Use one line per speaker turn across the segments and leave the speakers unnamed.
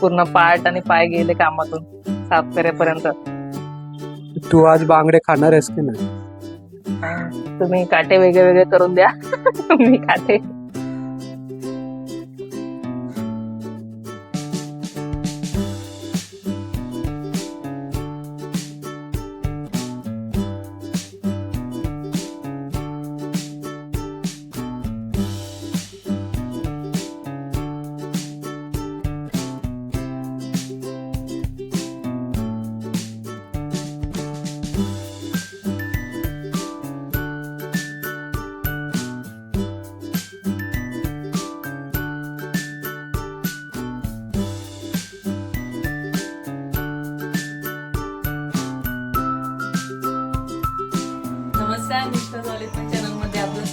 पूर्ण पाठ आणि पाय गेले कामातून साफ करेपर्यंत.
तू आज बांगडे खाणार आहेस की नाही?
तुम्ही काटे वेगळे वेगळे करून द्या. मी काटे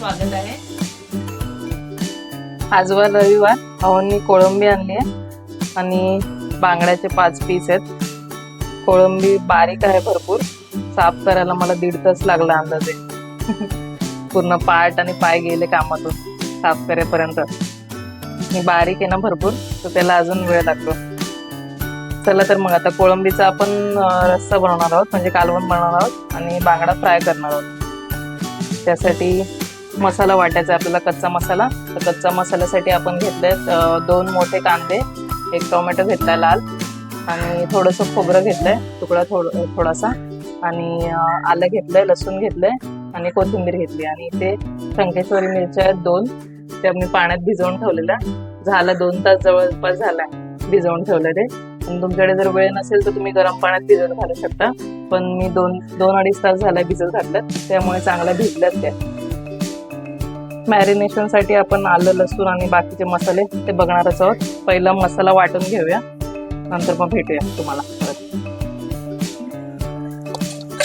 स्वागत आहे. आजवर रविवार. अहोंनी कोळंबी आणली आहे. आणि बांगड्याचे पाच पीस आहेत. कोळंबी बारीक आहे भरपूर. साफ करायला मला दीड तास लागला अंदाजे. पूर्ण पाठ आणि पाय गेले कामातून. साफ करेपर्यंत. मी बारीक आहे ना भरपूर तर त्याला अजून वेळ लागतो. चला तर मग आता कोळंबीचा आपण रस्सा बनवणार आहोत. म्हणजे कालवण बनवणार आहोत आणि बांगडा फ्राय करणार आहोत. त्यासाठी मसाला वाटायचा आहे आपल्याला कच्चा मसाला. तर कच्चा मसाल्यासाठी आपण घेतले दोन मोठे कांदे एक टोमॅटो घेतला लाल आणि थोडंसं खोबरं घेतलंय तुकडा थोडं थोडासा आणि आलं घेतलंय लसूण घेतलंय आणि कोथिंबीर घेतली आणि इथे संकेश्वरी मिरच्या आहेत दोन. त्या मी पाण्यात भिजवून ठेवलेल्या झालं दोन तास जवळपास झालाय भिजवून ठेवलं ते. पण तुमच्याकडे जर वेळ नसेल तर तुम्ही गरम पाण्यात भिजत घालू शकता. पण मी दोन दोन अडीच तास झाला भिजत घातलं. त्यामुळे चांगल्या भिजल्यात त्या मॅरिनेशनसाठी आपण आलं लसूण आणि बाकीचे मसाले ते बघणारच आहोत. पहिला मसाला वाटून घेऊया. नंतर मग भेटूया तुम्हाला.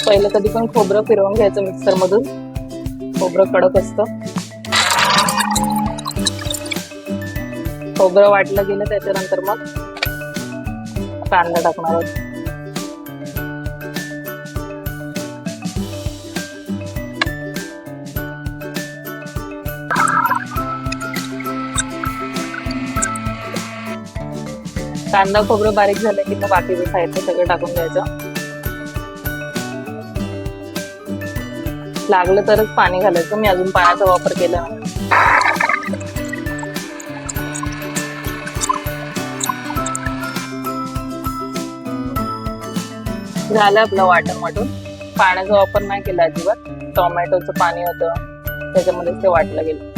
पहिलं कधी पण खोबरं फिरवून घ्यायचं मिक्सर मधून खोबरं कडक असतं. खोबरं वाटलं गेलं त्याच्यानंतर मग कांदा टाकणार आहोत. कांदा खोबरं बारीक झालं की मग बाकीचं साहित्य सगळं टाकून द्यायचं. लागलं तरच पाणी घालायचं. मी अजून पाण्याचा वापर केला. झालं आपलं वाटण वाटून. पाण्याचा वापर नाही केला अजिबात. टोमॅटोचं पाणी होतं. त्याच्यामध्येच ते वाटलं गेलं.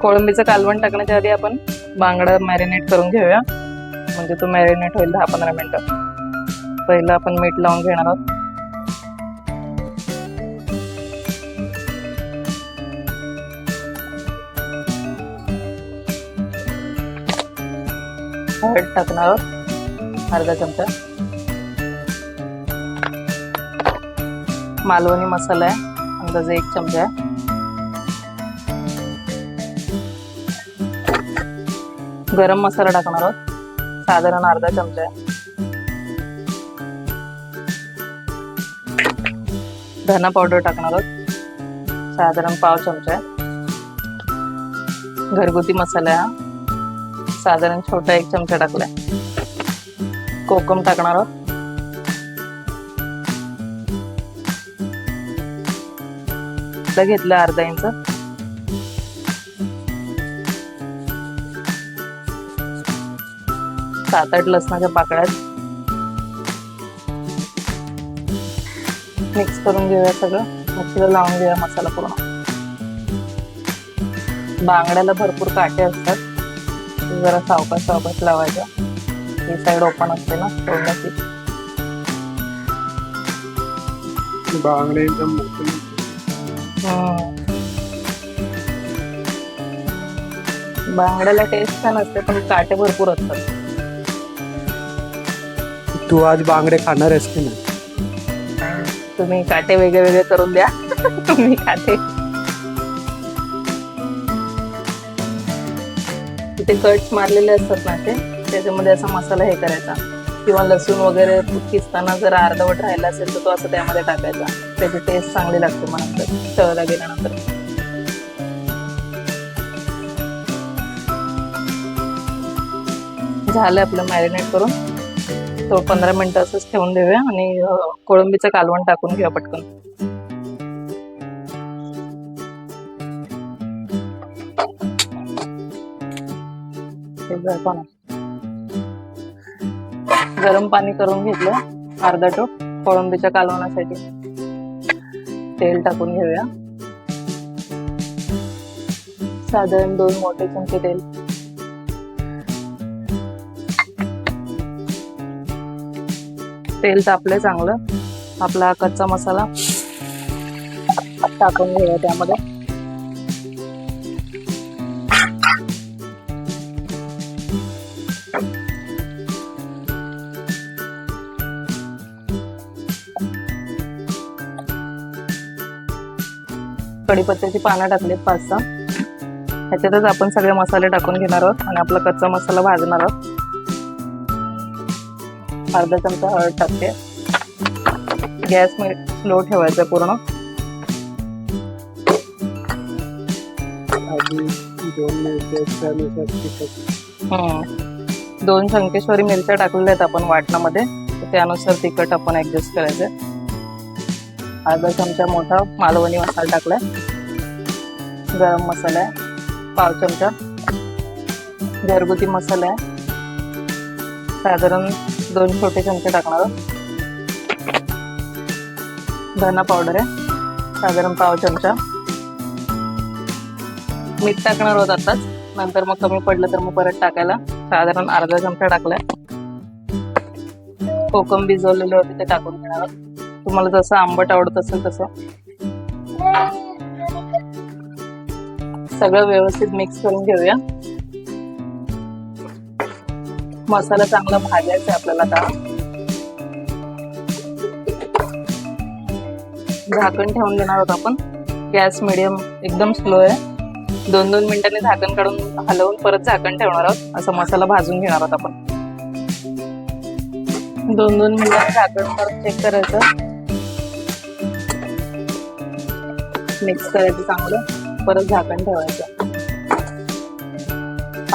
कोळंबीचं कालवण टाकण्याच्या आधी आपण बांगडा मॅरिनेट करून घेऊया. म्हणजे तो मॅरिनेट होईल दहा पंधरा मिनिटं. पहिलं आपण मीठ लावून घेणार आहोत. हळद टाकणार आहोत. अर्धा चमचा. मालवणी मसाला आहे. अंदाजे एक चमचा आहे. गरम मसाला टाकणार आहोत. साधारण अर्धा चमचा. आहे धना पावडर टाकणार आहोत. साधारण पाव चमचा. आहे घरगुती मसाला. साधारण छोटा एक चमचा टाकलाय. कोकम टाकणार आहोत. घेतलं अर्धा इंच. सात आठ लसणाच्या पाकळ्यात मिक्स करून घेऊया सगळं. मिक्सरला लावून घेऊया मसाला पूर्ण. बांगड्याला भरपूर काटे असतात. जरा सावकाश सावकाश लावायच्या ही साईड ओपन असते ना तोडण्याची
बांगडे एकदम.
बांगड्याला टेस्ट छान असते पण काटे भरपूर असतात.
तू आज बांगडे खाणार आहेस की नाही?
तुम्ही काटे वेगळे वेगळे करून द्या. तुम्ही काटे तिथे कट्स मारलेले असतात ना ते त्याच्यामध्ये असा मसाला हे करायचा. किंवा लसूण वगैरे किसताना जर अर्धवट राहिला असेल तर तो असं त्यामध्ये टाकायचा. त्याची टेस्ट चांगली लागते मग नंतर तळला गेल्यानंतर. झालं आपलं मॅरिनेट करून. तो पंधरा मिनिटं असंच ठेवून देऊया आणि कोळंबीचं कालवण टाकून घेऊया पटकन. गरम पाणी करून घेतलं अर्धा टोप कोळंबीच्या कालवणासाठी. तेल टाकून घेऊया. साधारण दोन मोठे चमचे तेल. तेल तापले चांगलं. आपला कच्चा मसाला टाकून घेऊया त्यामध्ये. कडीपत्त्याची पानं टाकलीत पाच सहा. ह्याच्यातच आपण सगळे मसाले टाकून घेणार आहोत आणि आपला कच्चा मसाला भाजणार आहोत. अर्धा चमचा हळद टाकते. गॅस स्लो ठेवायचा पूर्ण.
दोन
शंकेश्वरी मिरच्या टाकलेल्या आहेत आपण वाटणामध्ये. त्यानुसार तिखट आपण ऍडजस्ट करायचं. अर्धा चमचा मोठा मालवणी मसाला टाकलाय. गरम मसाला आहे. पाव चमचा. घरगुती मसाला आहे. साधारण दोन छोटे चमचे टाकणार आहोत. धना पावडर आहे साधारण पाव चमचा. मीठ टाकणार आहोत आताच. नंतर मग कमी पडलं तर मग परत टाकायला. साधारण अर्धा चमचा टाकलाय. कोकम भिजवलेले होते ते टाकून घेणार आहोत. तुम्हाला जसं आंबट आवडत असेल तसं. सगळं व्यवस्थित मिक्स करून घेऊया. मसाला चांगला भाजायचा आहे आपल्याला आता. झाकण ठेवून देणार आहोत आपण. गॅस मिडियम एकदम स्लो आहे. दोन दोन मिनिटांनी झाकण काढून हलवून परत झाकण ठेवणार आहोत. असा मसाला भाजून घेणार आहोत आपण. दोन दोन मिनिटांनी झाकण परत चेक करायचं. मिक्स करायचं चांगलं. परत झाकण ठेवायचं.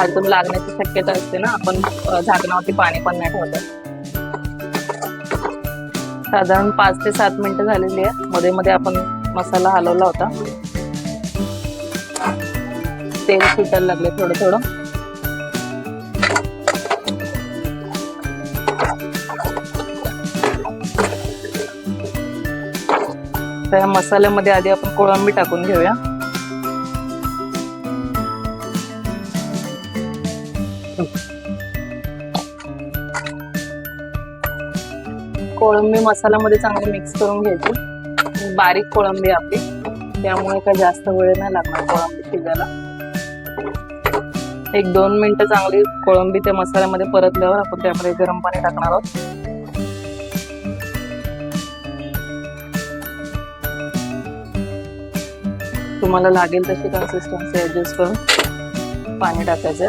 खालतून लागण्याची शक्यता असते ना. आपण झाकणावरती पाणी पण नाही ठेवत. साधारण पाच ते सात मिनिटं झालेली आहे मध्ये मध्ये आपण मसाला हलवला होता. तेल सुटायला लागले थोडं थोडं त्या मसाल्यामध्ये आधी आपण कोळंबी टाकून घेऊया. कोळंबी मसाल्यामध्ये चांगली मिक्स करून घ्यायची. बारीक कोळंबी आपली. त्यामुळे काय जास्त वेळ नाही लागणार कोळंबी शिजायला. एक दोन मिनिटं चांगली कोळंबी त्या मसाल्यामध्ये परतल्यावर आपण त्यामध्ये गरम पाणी टाकणार आहोत. तुम्हाला लागेल तशी कन्सिस्टन्सी ऍडजस्ट करून पाणी टाकायचं.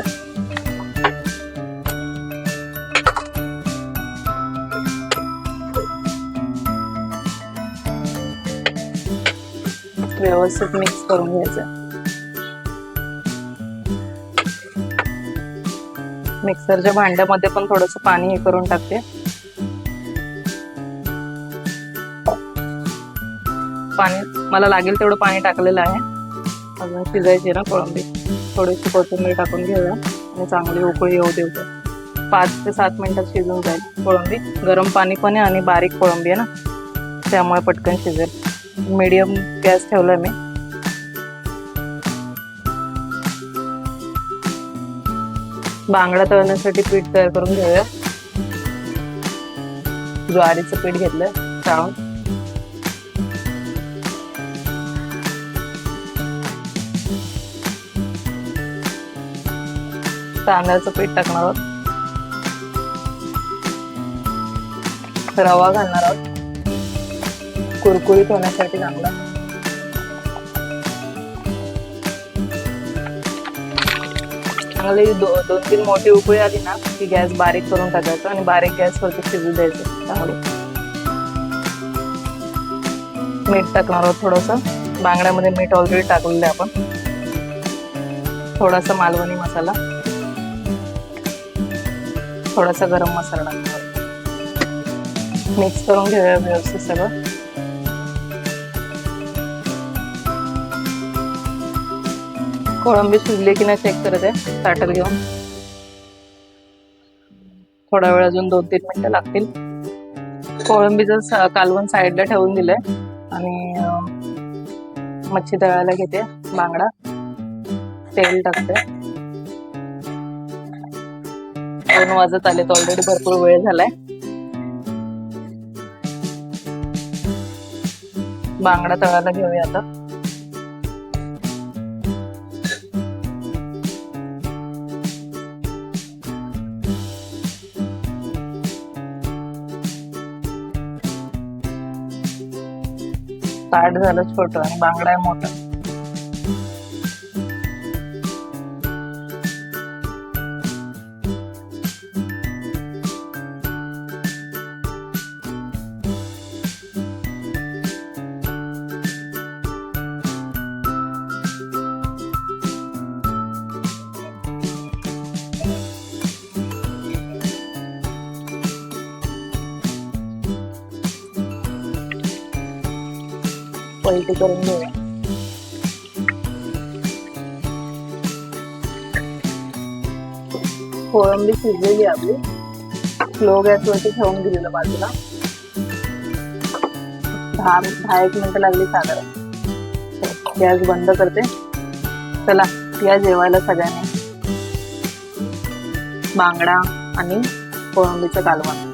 व्यवस्थित मिक्स करून घ्यायचं मिक्सरच्या भांड्यामध्ये पण थोडस पाणी हे करून टाकते. पाणी मला लागेल तेवढं पाणी टाकलेलं आहे. अजून शिजायची ना कोळंबी. थोडीशी कोथिंबीर टाकून घेऊया आणि चांगली उकळी येऊ देऊ द्या. पाच ते सात मिनिटात शिजून जाईल कोळंबी. गरम पाणी पण आहे आणि बारीक कोळंबी आहे ना. त्यामुळे पटकन शिजेल. मीडियम गॅस ठेवलाय मी. बांगडा तळण्यासाठी पीठ तयार करून घेऊया. ज्वारीचं पीठ घेतलंय चाळून. तांदळाचं पीठ टाकणार आहोत. रवा घालणार आहोत. कुरकुरीत होण्यासाठी चांगला चांगली दो, दोन तीन मोठी उकळी आली ना की गॅस बारीक करून टाकायचं आणि बारीक गॅसवरती शिजू द्यायचं. चांगलं. मीठ टाकणार आहोत थोडस. बांगड्यामध्ये मीठ ऑलरेडी टाकलेलं आहे आपण. थोडासा मालवणी मसाला. थोडासा गरम मसाला टाकणार मिक्स करून घेऊया व्यवस्थित सगळं. कोळंबी शिजली की नाही चेक करत आहे. ताटात घेऊन. थोडा वेळ अजून दोन तीन मिनिटं लागतील. कोळंबीचं कालवण साईडला ठेवून दिलंय. आणि मच्छी तळायला घेते. बांगडा. तेल टाकते. दोन वाजत आले तर ऑलरेडी भरपूर वेळ झालाय. बांगडा तळायला घेऊया आता. ताट झालं छोट आणि बांगडा आहे मोठा पलटी करून घेऊया कोळंबी शिजलेली आहे आपली. स्लो गॅसवरती ठेवून दिलेलं बाजूला. दहा दहा एक मिनिटं लागली साधारण. गॅस बंद करते. चला या जेवायला सगळ्यांनी. बांगडा आणि कोळंबीचं कालवण.